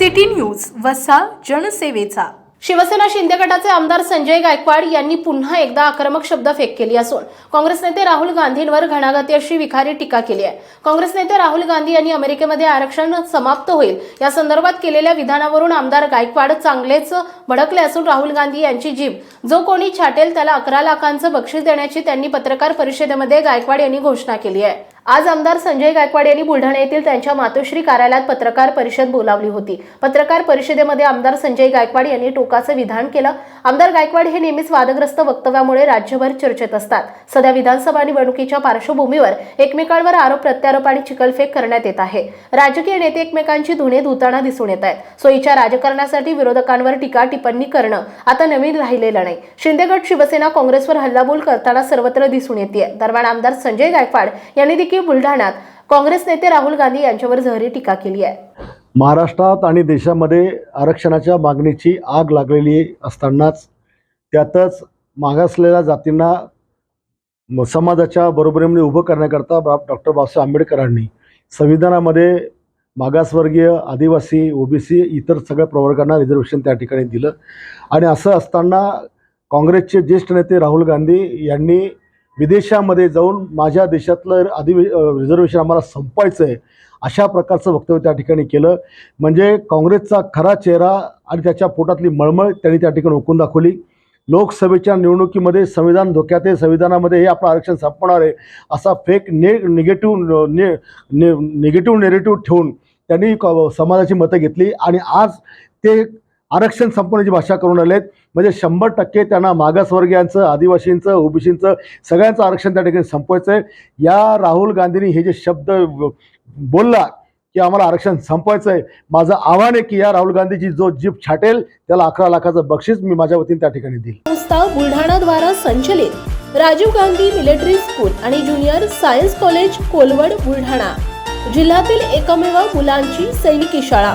City news वसा जनसेवेचा. शिवसेना शिंदे गटाचे आमदार संजय गायकवाड यांनी पुन्हा एकदा आक्रमक शब्द फेक केली असून काँग्रेस नेते राहुल गांधींवर घणागती अशी विखारी टीका केली आहे. काँग्रेस नेते राहुल गांधी यांनी अमेरिकेमध्ये आरक्षण समाप्त होईल. या संदर्भात केलेल्या विधानावरून आमदार गायकवाड चांगलेच भडकले असून राहुल गांधी यांची जीभ जो कोणी छाटेल त्याला अकरा लाखांचं बक्षीस देण्याची त्यांनी पत्रकार परिषदेमध्ये गायकवाड यांनी घोषणा केली आहे. आज आमदार संजय गायकवाड यांनी बुलढाणा येथील त्यांच्या मातोश्री कार्यालयात पत्रकार परिषद बोलावली होती. पत्रकार परिषदेमध्ये आमदार संजय गायकवाड यांनी टोकाचं विधान केलं. आमदार गायकवाड हे नेहमीच वादग्रस्त वक्तव्यामुळे राज्यभर चर्चेत असतात. सध्या विधानसभा निवडणुकीच्या पार्श्वभूमीवर एकमेकांवर आरोप प्रत्यारोप आणि चिकलफेक करण्यात येत आहे. राजकीय नेते एकमेकांची धुणे धुताना दिसून येत आहेत. सोयीच्या राजकारणासाठी विरोधकांवर टीका टिप्पणी करणं आता नवीन राहिलेलं नाही. शिंदेगड शिवसेना काँग्रेसवर हल्लाबोल करताना सर्वत्र दिसून येते दरम्यान आमदार संजय गायकवाड यांनी देखील बुलढाण्यात काँग्रेस नेते राहुल गांधी यांच्यावर जहरी टीका केली आहे. महाराष्ट्रात आणि देशामध्ये आरक्षणाच्या मागणीची आग लागलेली असतानाच त्यातच मागासलेल्या जातींना समाजाच्या बरोबरीमध्ये उभं करण्याकरता बा डॉक्टर बाबासाहेब आंबेडकरांनी संविधानामध्ये मागासवर्गीय आदिवासी ओबीसी इतर सगळ्या प्रवर्गांना रिझर्वेशन त्या ठिकाणी दिलं. आणि असं असताना काँग्रेसचे ज्येष्ठ नेते राहुल गांधी यांनी विदेशामध्ये जाऊन माझ्या देशातलं आधी रिझर्वेशन आम्हाला संपवायचं आहे अशा प्रकारचं वक्तव्य त्या ठिकाणी केलं. म्हणजे काँग्रेसचा खरा चेहरा आणि त्याच्या पोटातली मळमळ त्यांनी त्या ठिकाणी ओकून दाखवली. लोकसभेच्या निवडणुकीमध्ये संविधान धोक्यात आहे संविधानामध्ये हे आपलं आरक्षण संपणार आहे असा फेक ने निगेटिव्ह ने ने निगेटिव्ह नेरेटिव्ह ठेवून त्यांनी क- समाजाची मतं घेतली आणि आज ते आरक्षण संपवण्याची भाषा करून आलेत म्हणजे शंभर टक्के त्यांना मागासवर्गीयांचं आदिवासींचं ओबीसींचं सगळ्यांचं आरक्षण त्या ठिकाणी संपवायचं आहे या राहुल गांधींनी हे जे शब्द बोलला की आम्हाला आरक्षण संपवायचं आहे माझं आव्हान आहे की या राहुल गांधीची जो जीप छाटेल त्याला अकरा लाखाचं बक्षीस मी माझ्या वतीने त्या ठिकाणी देईल संस्था बुलढाणाद्वारा संचलित राजीव गांधी मिलिटरी स्कूल आणि junior science college Kolwad Buldhana. जिल्ह्यातील एकमेव मुलांची सैनिकी शाळा.